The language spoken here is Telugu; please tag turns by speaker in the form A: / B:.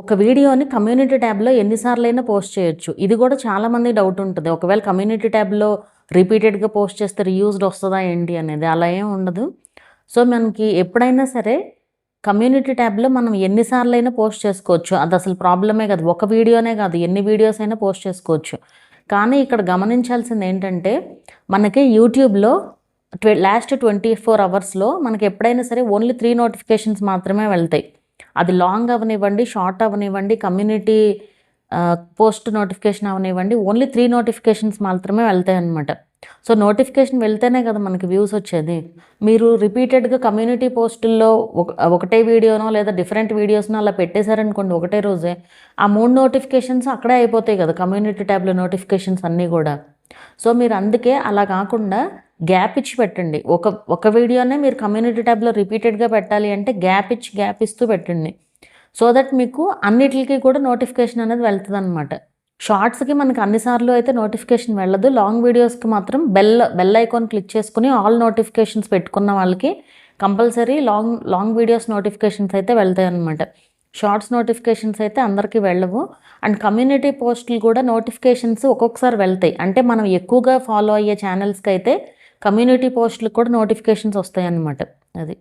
A: ఒక వీడియోని కమ్యూనిటీ ట్యాబ్లో ఎన్నిసార్లైనా పోస్ట్ చేయొచ్చు. ఇది కూడా చాలామంది డౌట్ ఉంటుంది. ఒకవేళ కమ్యూనిటీ ట్యాబ్లో రిపీటెడ్గా పోస్ట్ చేస్తే రీయూజ్డ్ వస్తుందా ఏంటి అనేది అలా ఏం ఉండదు. సో మనకి ఎప్పుడైనా సరే కమ్యూనిటీ ట్యాబ్లో మనం ఎన్నిసార్లు అయినా పోస్ట్ చేసుకోవచ్చు. అది అసలు ప్రాబ్లమే కాదు. ఒక వీడియోనే కాదు. ఎన్ని వీడియోస్ అయినా పోస్ట్ చేసుకోవచ్చు. కానీ ఇక్కడ గమనించాల్సింది ఏంటంటే మనకి యూట్యూబ్లో ట్వె లాస్ట్ ట్వంటీ ఫోర్ అవర్స్లో మనకి ఎప్పుడైనా సరే ఓన్లీ త్రీ నోటిఫికేషన్స్ మాత్రమే వెళ్తాయి. అది లాంగ్ అవనివ్వండి షార్ట్ అవనివ్వండి కమ్యూనిటీ పోస్ట్ నోటిఫికేషన్ అవనివ్వండి ఓన్లీ త్రీ నోటిఫికేషన్స్ మాత్రమే వెళ్తాయి అనమాట సో నోటిఫికేషన్ వెళ్తేనే కదా మనకి వ్యూస్ వచ్చేది. మీరు రిపీటెడ్గా కమ్యూనిటీ పోస్టుల్లో ఒక ఒకటే వీడియోనో లేదా డిఫరెంట్ వీడియోస్నో అలా పెట్టేశారనుకోండి ఒకటే రోజే ఆ మూడు నోటిఫికేషన్స్ అక్కడే అయిపోతాయి కదా కమ్యూనిటీ ట్యాబ్లో నోటిఫికేషన్స్ అన్నీ కూడా. సో మీరు అందుకే అలా కాకుండా గ్యాప్ ఇచ్చి పెట్టండి. ఒక ఒక వీడియోనే మీరు కమ్యూనిటీ ట్యాబ్లో రిపీటెడ్గా పెట్టాలి అంటే గ్యాప్ ఇచ్చి గ్యాప్ ఇస్తూ పెట్టండి. సో దట్ మీకు అన్నిటికీ కూడా నోటిఫికేషన్ అనేది వెళ్తుంది అనమాట షార్ట్స్కి మనకు అన్నిసార్లు అయితే నోటిఫికేషన్ వెళ్ళదు. లాంగ్ వీడియోస్కి మాత్రం బెల్ బెల్ ఐకాన్ క్లిక్ చేసుకుని ఆల్ నోటిఫికేషన్స్ పెట్టుకున్న వాళ్ళకి compulsory long long videos notifications అయితే వెళ్తాయి అనమాట షార్ట్స్ నోటిఫికేషన్స్ అయితే అందరికీ వెళ్ళవు. అండ్ కమ్యూనిటీ పోస్టులు కూడా నోటిఫికేషన్స్ ఒక్కొక్కసారి వెళ్తాయి. అంటే మనం ఎక్కువగా ఫాలో అయ్యే ఛానల్స్కి అయితే కమ్యూనిటీ పోస్టులకు కూడా నోటిఫికేషన్స్ వస్తాయన్నమాట. అది.